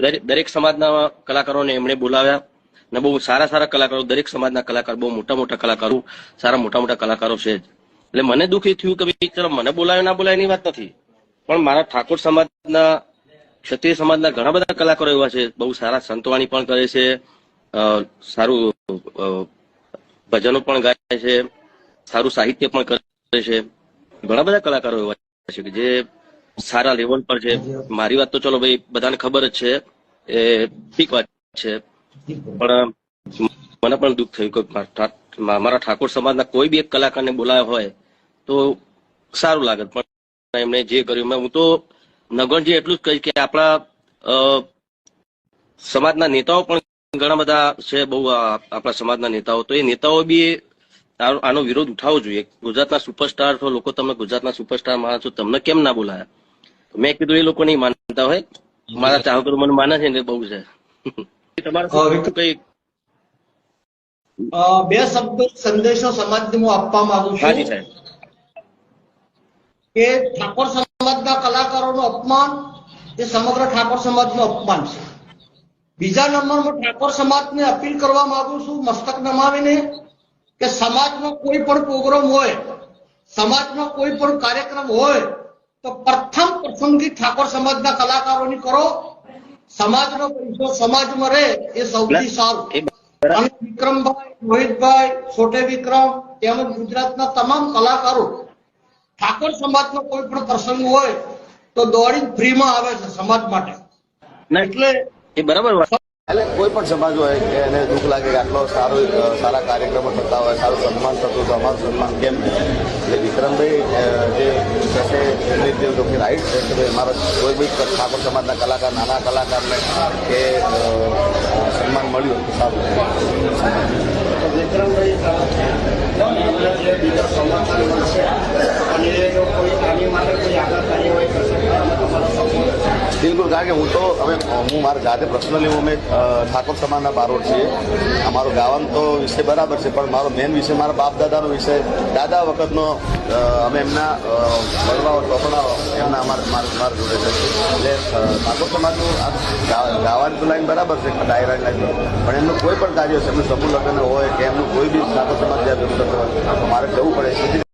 દરેક સમાજના કલાકારોને એમણે બોલાવ્યા ને બહુ સારા સારા કલાકારો, દરેક સમાજના કલાકાર, બહુ મોટા મોટા કલાકારો, સારા મોટા મોટા કલાકારો છે જ. એટલે મને દુઃખ થયું કે ભાઈ, ચલો, મને બોલાવે ના બોલાય એની વાત નથી. પણ મારા ઠાકોર સમાજના, ક્ષત્રિય સમાજના ઘણા બધા કલાકારો એવા છે, બહુ સારા સંતવાણી પણ કરે છે સારું ભજનો પણ ગાય છે, સારું સાહિત્ય પણ કરે છે. ઘણા બધા કલાકારો એવા છે કે જે સારા લેવલ પર છે. મારી વાત તો ચલો ભાઈ, બધાને ખબર જ છે. એ ઠીક વાત છે. પણ મને પણ દુઃખ થયું કે મારા ઠાકોર સમાજના કોઈ બી એક કલાકારને બોલાયો હોય તો સારું લાગે. પણ એમણે જે કર્યું હું તો નગણજી એટલું જ કહીશ કે આપણા સમાજના નેતાઓ પણ ઘણા બધા છે, બહુ આપણા સમાજના નેતાઓ. તો એ નેતાઓ બી આનો વિરોધ ઉઠાવવો જોઈએ. ગુજરાતના સુપરસ્ટાર છો, લોકો તમે ગુજરાતના સુપરસ્ટાર માણસો તમને કેમ ના બોલાયા? મેં કીધું એ લોકો નહીં માનતા હોય. મારા ચાહકો મને માને છે ને બહુ છે. તમારે. કઈ બે શબ્દો સંદેશો સમાજને હું આપવા માંગુ છું. કે ઠાકોર સમાજના કલાકારોનું અપમાન એ સમગ્ર ઠાકોર સમાજનું અપમાન છે. બીજા નંબરમાં ઠાકોર સમાજને અપીલ કરવા માંગુ છું મસ્તક નમાવીને કે સમાજમાં કોઈ પણ પ્રોગ્રામ હોય સમાજમાં કોઈ પણ કાર્યક્રમ હોય તો પ્રથમ પસંદગી ઠાકોર સમાજના કલાકારોની કરો. સમાજનો પૈસો સમાજમાં રહે એ સૌથી સારું. અને વિક્રમભાઈ રોહિતભાઈ છોટે વિક્રમ તેમજ ગુજરાતના તમામ કલાકારો ઠાકોર સમાજનો કોઈ પણ પ્રસંગ હોય તો દોડી ફ્રીમાં આવે છે સમાજ માટે. એટલે એ બરાબર એટલે કોઈ પણ સમાજ હોય કે એને દુઃખ લાગે કે આટલો સારો સારા કાર્યક્રમો થતા હોય, સારું સન્માન થતું તો અમારું સન્માન કેમ નહીં? એટલે વિક્રમભાઈ જે કશે એમની જે લોકોની રાઈટ છે કે ભાઈ અમારા કોઈ બી ઠાકોર સમાજના કલાકાર, નાના કલાકારને કે સન્માન મળ્યું સારું. વિક્રમભાઈ એમના જે બીજા સમાચાર છે અને જો કોઈ આની માટે કોઈ આગળ કાર્યવાહી કરશે તો અમે તમારો સપોર્ટ બિલકુલ કારણ કે હું તો હવે હું મારા જાતે પર્સનલી હું અમે ઠાકોર સમાજના બારોડ છીએ. અમારો ગાવાનું તો વિષય બરાબર છે, પણ મારો મેન વિષય મારા બાપ દાદાનો વિષય. દાદા વખતનો અમે એમના વડવાઓ ચોપડાઓ એમના અમારા મારા જોડે છે. એટલે ઠાકોર સમાજનું ગાવાની તો લાઈન બરાબર છે, ડાયરા લાઈન પણ એમનું કોઈ પણ કાર્ય છે, એમનું સમૂહ લગ્ન હોય કે એમનું કોઈ બી ઠાકોર સમાજ જ્યાં તો મારે જવું પડે.